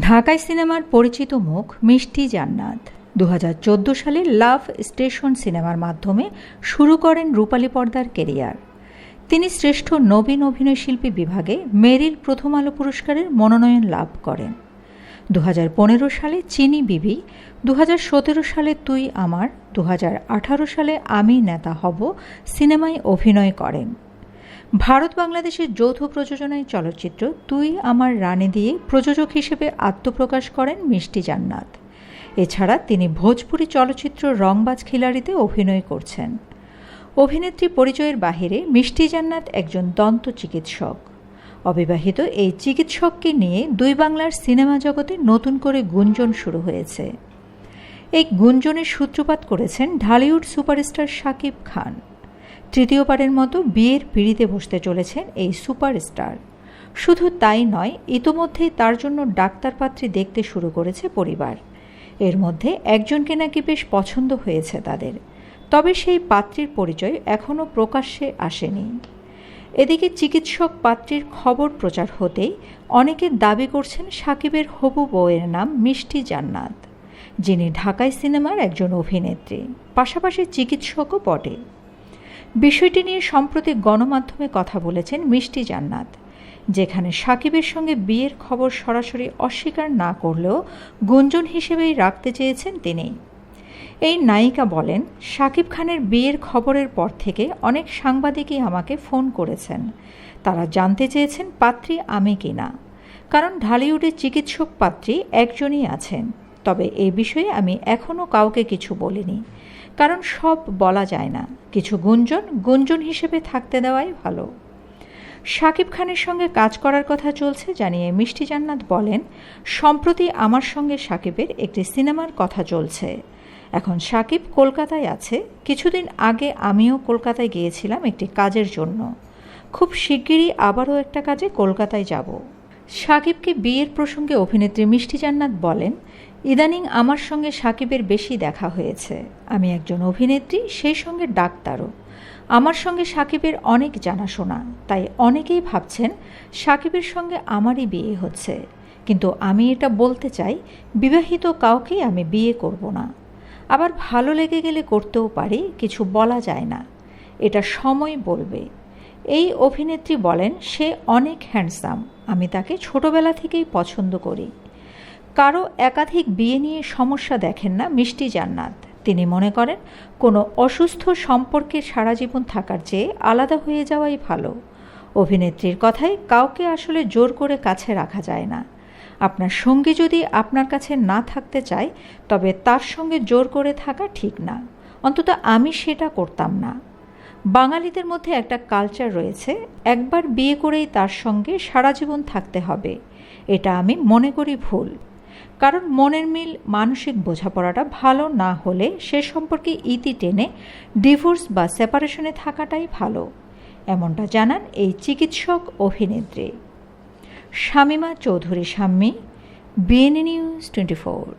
ঢাকায় সিনেমার পরিচিত মুখ মিষ্টি জান্নাত। দু হাজার চোদ্দ সালে লাভ স্টেশন সিনেমার মাধ্যমে শুরু করেন রূপালী পর্দার কেরিয়ার। তিনি শ্রেষ্ঠ নবীন অভিনয়শিল্পী বিভাগে মেরিল প্রথম আলো পুরস্কারের মনোনয়ন লাভ করেন। দু হাজার পনেরো সালে চিনি বিবি দু হাজার সতেরো সালে তুই আমার দু হাজার আঠারো সালে আমি নেতা হব সিনেমায় অভিনয় করেন। ভারত বাংলাদেশের যৌথ প্রযোজনায় চলচ্চিত্র তুই আমার রানী দিয়ে প্রযোজক হিসেবে আত্মপ্রকাশ করেন মিষ্টি জান্নাত। এছাড়া তিনি ভোজপুরি চলচ্চিত্র রংবাজ খিলাড়িতে অভিনয় করছেন। অভিনেত্রী পরিচয়ের বাহিরে মিষ্টি জান্নাত একজন দন্ত চিকিৎসক। অবিবাহিত এই চিকিৎসককে নিয়ে দুই বাংলার সিনেমা জগতে নতুন করে গুঞ্জন শুরু হয়েছে। এই গুঞ্জনের সূত্রপাত করেছেন ঢালিউড সুপারস্টার শাকিব খান। তৃতীয়বারের মতো বিয়ের পিড়িতে বসতে চলেছেন এই সুপারস্টার। শুধু তাই নয়, ইতোমধ্যেই তার জন্য ডাক্তার পাত্রী দেখতে শুরু করেছে পরিবার। এর মধ্যে একজনকে নাকি বেশ পছন্দ হয়েছে তাদের। তবে সেই পাত্রীর পরিচয় এখনও প্রকাশ্যে আসেনি। এদিকে চিকিৎসক পাত্রীর খবর প্রচার হতেই অনেকে দাবি করছেন সাকিবের হবু বউয়ের নাম মিষ্টি জান্নাত, যিনি ঢাকায় সিনেমার একজন অভিনেত্রী। পাশাপাশি চিকিৎসকও বটে। বিষয়টি নিয়ে সম্প্রতি গণমাধ্যমে কথা বলেছেন মিষ্টি জান্নাত, যেখানে সাকিবের সঙ্গে বিয়ের খবর সরাসরি অস্বীকার না করলেও গুঞ্জন হিসেবেই রাখতে চেয়েছেন তিনি। এই নায়িকা বলেন, সাকিব খানের বিয়ের খবরের পর থেকে অনেক সাংবাদিকই আমাকে ফোন করেছেন। তারা জানতে চেয়েছেন পাত্রী আমি কিনা। কারণ ঢালিউডের চিকিৎসক পাত্রী একজনই আছেন। তবে এই বিষয়ে আমি এখনও কাউকে কিছু বলিনি। কারণ সব বলা যায় না। কিছু গুঞ্জন গুঞ্জন হিসেবে থাকতে দেওয়াই ভালো। শাকিব খানের সঙ্গে কাজ করার কথা চলছে জানিয়ে মিষ্টি জান্নাত বলেন, সম্প্রতি আমার সঙ্গে সাকিবের একটি সিনেমার কথা চলছে। এখন সাকিব কলকাতায় আছে। কিছুদিন আগে আমিও কলকাতায় গিয়েছিলাম একটি কাজের জন্য। খুব শিগগিরই আবারও একটা কাজে কলকাতায় যাব। সাকিবকে বিয়ের প্রসঙ্গে অভিনেত্রী মিষ্টি জান্নাত বলেন, ইদানিং আমার সঙ্গে সাকিবের বেশি দেখা হয়েছে। আমি একজন অভিনেত্রী, সেই সঙ্গে ডাক্তারও। আমার সঙ্গে সাকিবের অনেক জানাশোনা, তাই অনেকেই ভাবছেন সাকিবের সঙ্গে আমারই বিয়ে হচ্ছে। কিন্তু আমি এটা বলতে চাই, বিবাহিত কাউকেই আমি বিয়ে করব না। আবার ভালো লেগে গেলে করতেও পারি, কিছু বলা যায় না। এটা সময় বলবে। এই অভিনেত্রী বলেন, সে অনেক হ্যান্ডসাম। আমি তাকে ছোটবেলা থেকেই পছন্দ করি। কারও একাধিক বিয়ে নিয়ে সমস্যা দেখেন না মিষ্টি জান্নাত। তিনি মনে করেন, কোনো অসুস্থ সম্পর্কে সারা জীবন থাকার চেয়ে আলাদা হয়ে যাওয়াই ভালো। অভিনেত্রীর কথায় কাউকে আসলে জোর করে কাছে রাখা যায় না। আপনার সঙ্গী যদি আপনার কাছে না থাকতে চায়, তবে তার সঙ্গে জোর করে থাকা ঠিক না। অন্তত আমি সেটা করতাম না। বাঙালিদের মধ্যে একটা কালচার রয়েছে, একবার বিয়ে করেই তার সঙ্গে সারা জীবন থাকতে হবে। এটা আমি মনে করি ভুল। কারণ মনের মিল, মানসিক বোঝাপড়াটা ভালো না হলে সে সম্পর্কে ইতি টেনে ডিভোর্স বা সেপারেশনে থাকাটাই ভালো। এমনটা জানান এই চিকিৎসক অভিনেত্রী। Shamima Chowdhury Shammi BNA news twenty four